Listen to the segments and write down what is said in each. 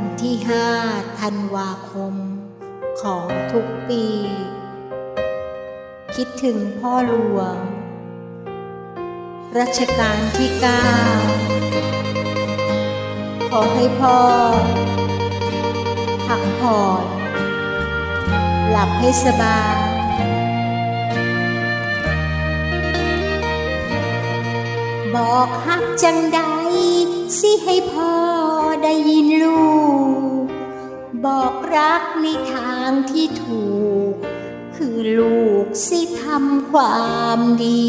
วันที่ห้าธันวาคม ของทุกปี คิดถึงพ่อหลวง รัชกาลที่เก้าขอให้พ่อ พักผ่อน หลับให้สบาย บอกฮักจังใด สิให้พ่อได้ยินลูก บอกรักในทางที่ถูก คือลูกสิทำความดี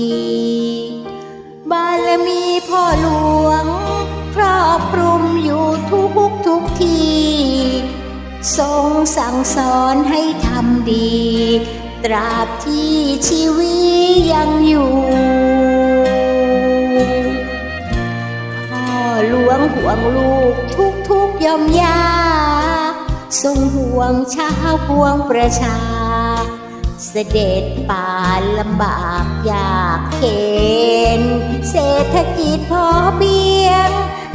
บารมีพ่อหลวง ครอบคลุมอยู่ทุกทุกที่ทรงสั่งสอนให้ทำดี ตราบที่ชีวิตยังอยู่ ห่วงลูกทุกทุกยอมยากทรงห่วงชาวพวงประชา เสด็จป่าลำบากยากเข็นเศรษฐกิจพอเพียง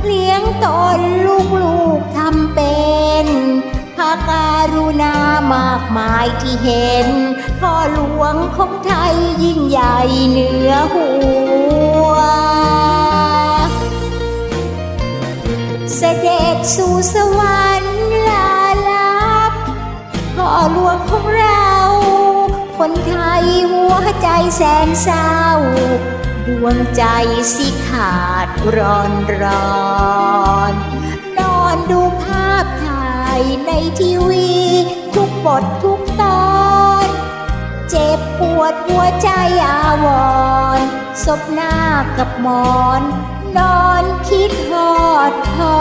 เลี้ยงตนลูกลูกทำเป็นพระการุณามากมายที่เห็น พ่อหลวงของไทยยิ่งใหญ่เหนือหัว เสด็จสู่สวรรค์ลาลับพ่อหลวงของเรา คนไทยหัวใจแสนเศร้า ดวงใจสิขาดร้อนร้อนนอนดูภาพถ่ายในทีวี ทุกบททุกตอนเจ็บปวดหัวใจอาวรศพหน้ากับหมอน นอนคิดทอดทอ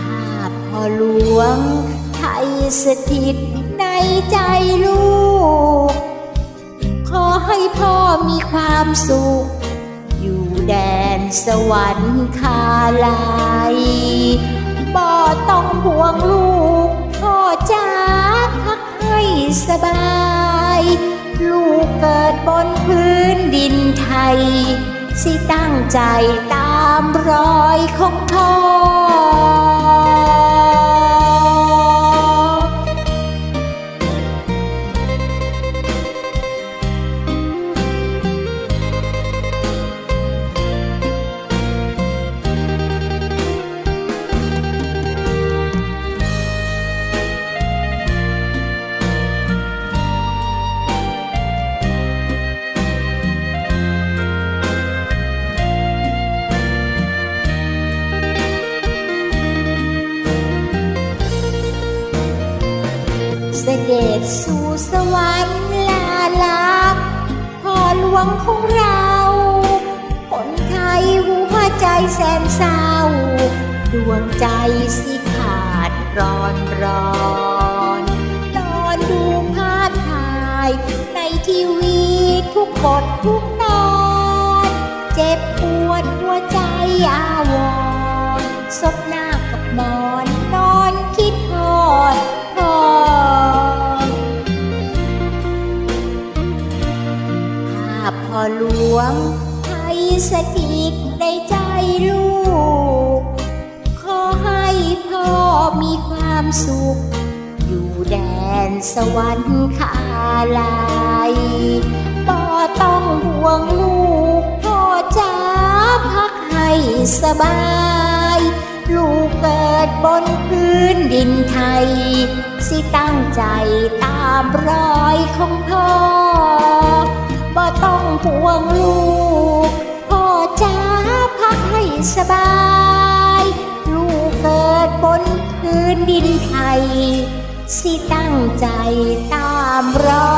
ภาพพ่อหลวงไทยสถิตในใจลูก ขอให้พ่อมีความสุข อยู่แดนสวรรค์คาลายบ่ต้องห่วงลูก พ่อจ้าพักให้สบาย ลูกเกิดบนพื้น ดินไทย สิตั้งใจตามรอยของพ่อง สด็จสู่สวรรค์ลาลับพ่อหลวงของเราคนไทยหัวใจแสนเศร้า ดวงใจสิขาดร้อนร้อนนอนดูภาพถ่ายในทีวีทุกบททุกตอน เจ็บปวดหัวใจอาวรณ์ศพหน้ากับมอ พ่อหลวงไทยสถิตในใจลูก ขอให้พ่อมีความสุข อยู่แดนสวรรค์คาลายบ่ต้องห่วงลูก พ่อจ้าพักให้สบาย ลูกเกิดบนพื้นดินไทย สิตั้งใจตามรอยของพ่อ บ่ต้องห่วงลูก พ่อจ้าพักให้สบาย ลูกเกิดบนพื้นดินไทย สิตั้งใจตามรอ